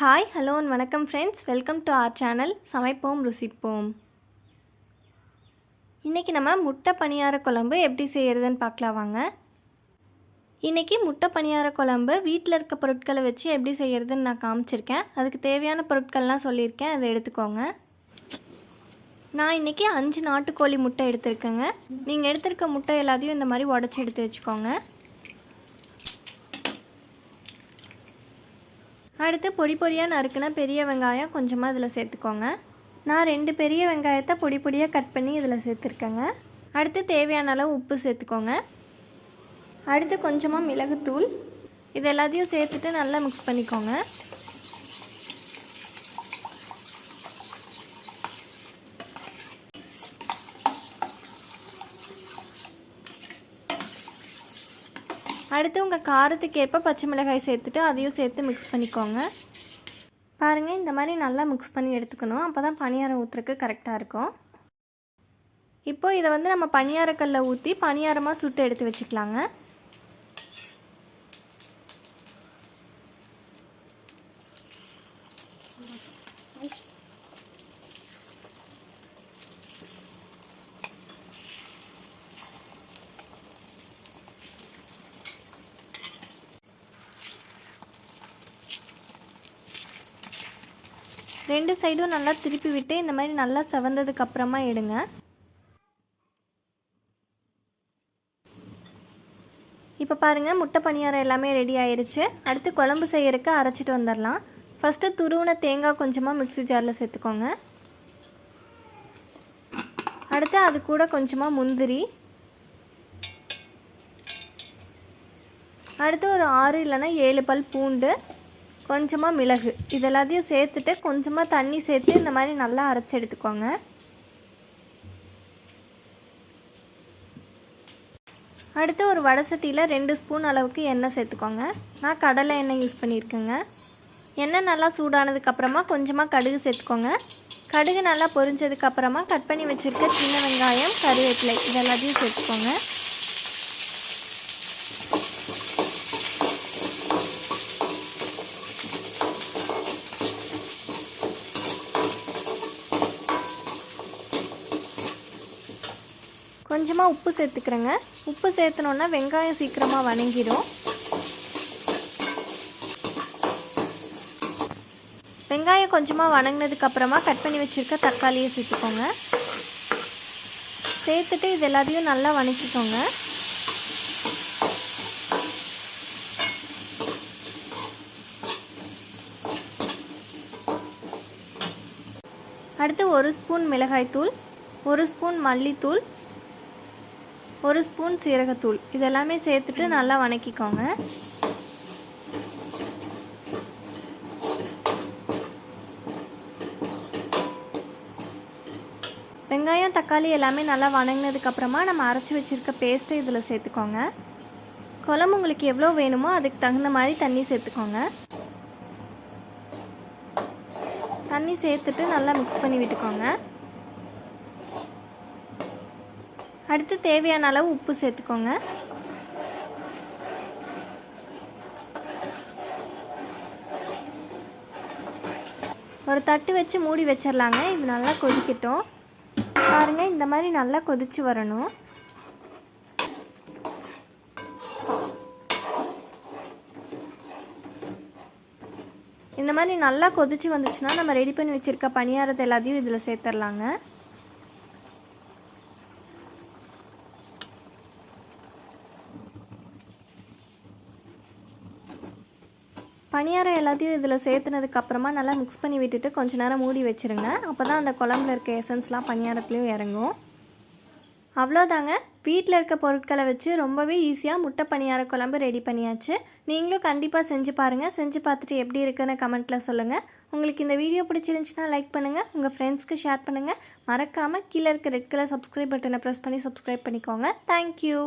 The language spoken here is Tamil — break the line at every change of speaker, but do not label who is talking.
ஹாய் ஹலோ அண்ட் வணக்கம் friends welcome to our channel Samaippom Rusippom. இன்றைக்கி நம்ம முட்டை பணியார குழம்பு எப்படி செய்கிறதுன்னு பார்க்கலாம் வாங்க. இன்றைக்கி முட்டை பணியார குழம்பு வீட்டில் இருக்க பொருட்களை வச்சு எப்படி செய்கிறதுன்னு நான் காமிச்சிருக்கேன். அதுக்கு தேவையான பொருட்கள்லாம் சொல்லியிருக்கேன் அதை எடுத்துக்கோங்க. நான் இன்றைக்கி அஞ்சு நாட்டுக்கோழி முட்டை எடுத்திருக்கேங்க. நீங்கள் எடுத்திருக்க முட்டை எல்லாத்தையும் இந்த மாதிரி உடச்சி எடுத்து வச்சுக்கோங்க. அடுத்து பொடி பொடியாக நறுக்குன பெரிய வெங்காயம் கொஞ்சமாக இதில் சேர்த்துக்கோங்க. நான் ரெண்டு பெரிய வெங்காயத்தை பொடி பொடியாக கட் பண்ணி இதில் சேர்த்துருக்கேங்க. அடுத்து தேவையான அளவு உப்பு சேர்த்துக்கோங்க. அடுத்து கொஞ்சமாக மிளகுத்தூள். இது எல்லாத்தையும் சேர்த்துட்டு நல்லா மிக்ஸ் பண்ணிக்கோங்க. அடுத்து உங்கள் காரத்துக்கு ஏற்ப பச்சை மிளகாய் சேர்த்துட்டு அதையும் சேர்த்து மிக்ஸ் பண்ணிக்கோங்க. பாருங்கள் இந்த மாதிரி நல்லா மிக்ஸ் பண்ணி எடுத்துக்கணும். அப்போ தான் பணியாரம் ஊற்றுறக்கு கரெக்டாக இருக்கும். இப்போது இதை வந்து நம்ம பணியாரக்கல்லில் ஊற்றி பணியாரமாக சுட்டு எடுத்து வச்சுக்கலாங்க. ரெண்டு சைடும் நல்லா திருப்பி விட்டு இந்த மாதிரி நல்லா செவந்ததுக்கு அப்புறமா எடுங்க. இப்போ பாருங்கள் முட்டை பணியாரம் எல்லாமே ரெடி ஆயிடுச்சு அடுத்து குழம்பு செய்யறதுக்கு அரைச்சிட்டு வந்துடலாம். ஃபஸ்ட்டு துருவின தேங்காய் கொஞ்சமாக மிக்சி ஜாரில் சேர்த்துக்கோங்க. அடுத்து அது கூட கொஞ்சமாக முந்திரி. அடுத்து ஒரு ஆறு இல்லைன்னா ஏழு பல் பூண்டு. கொஞ்சமாக மிளகு. இது எல்லாத்தையும் சேர்த்துட்டு கொஞ்சமாக தண்ணி சேர்த்து இந்த மாதிரி நல்லா அரைச்சி எடுத்துக்கோங்க. அடுத்து ஒரு வடை சட்டியில் ரெண்டு ஸ்பூன் அளவுக்கு எண்ணெய் சேர்த்துக்கோங்க. நான் கடலை எண்ணெய் யூஸ் பண்ணியிருக்கேங்க. எண்ணெய் நல்லா சூடானதுக்கப்புறமா கொஞ்சமாக கடுகு சேர்த்துக்கோங்க. கடுகு நல்லா பொரிஞ்சதுக்கப்புறமா கட் பண்ணி வச்சுருக்க சின்ன வெங்காயம் கருவேப்பிலை இதெல்லாத்தையும் சேர்த்துக்கோங்க. கொஞ்சமாக உப்பு சேர்த்துக்கிறேங்க. உப்பு சேர்த்துனோன்னா வெங்காயம் சீக்கிரமாக வணங்கிடும். வெங்காயம் கொஞ்சமாக வணங்கினதுக்கப்புறமா கட் பண்ணி வச்சுருக்க தக்காளியை சேர்த்துக்கோங்க. சேர்த்துட்டு இது எல்லாத்தையும் நல்லா வணக்கிக்கோங்க. அடுத்து ஒரு ஸ்பூன் மிளகாய்த்தூள் ஒரு ஸ்பூன் மல்லித்தூள் ஒரு ஸ்பூன் சீரகத்தூள். இதெல்லாமே சேர்த்துட்டு நல்லா வணக்கிக்கோங்க. வெங்காயம் தக்காளி எல்லாமே நல்லா வணங்கினதுக்கப்புறமா நம்ம அரைச்சி வச்சுருக்க பேஸ்ட்டை இதில் சேர்த்துக்கோங்க. குழம்பு உங்களுக்கு எவ்வளோ வேணுமோ அதுக்கு தகுந்த மாதிரி தண்ணி சேர்த்துக்கோங்க. தண்ணி சேர்த்துட்டு நல்லா மிக்ஸ் பண்ணி விட்டுக்கோங்க. அடுத்து தேவையான அளவு உப்பு சேர்த்துக்கோங்க. ஒரு தட்டு வச்சு மூடி வச்சிடலாங்க இது நல்லா கொதிக்கட்டும். பாருங்கள் இந்த மாதிரி நல்லா கொதிச்சு வரணும். இந்த மாதிரி நல்லா கொதிச்சு வந்துச்சுன்னா நம்ம ரெடி பண்ணி வச்சுருக்க பணியாரத்தை எல்லாத்தையும் இதில் சேர்த்துடலாங்க பணியாரம் எல்லாத்தையும் இதில் சேர்த்துனதுக்கப்புறமா நல்லா மிக்ஸ் பண்ணி விட்டுட்டு கொஞ்ச நேரம் மூடி வச்சுருங்க. அப்போ தான் அந்த குழம்புல இருக்க எசன்ஸ்லாம் பணியாரத்துலேயும் இறங்கும். அவ்வளோதாங்க வீட்டில் இருக்க பொருட்களை வச்சு ரொம்பவே ஈஸியாக முட்டை பணியார குழம்பு ரெடி பண்ணியாச்சு. நீங்களும் கண்டிப்பாக செஞ்சு பாருங்கள் செஞ்சு பார்த்துட்டு எப்படி இருக்குன்னு கமெண்ட்டில் சொல்லுங்கள் உங்களுக்கு இந்த வீடியோ பிடிச்சிருந்துச்சுன்னா லைக் பண்ணுங்கள் உங்கள் ஃப்ரெண்ட்ஸ்க்கு ஷேர் பண்ணுங்கள் மறக்காமல் கீழே இருக்க ரெட் கலர் சப்ஸ்கிரைப் பட்டனை ப்ரெஸ் பண்ணி சப்ஸ்கிரைப் பண்ணிக்கோங்க. Thank you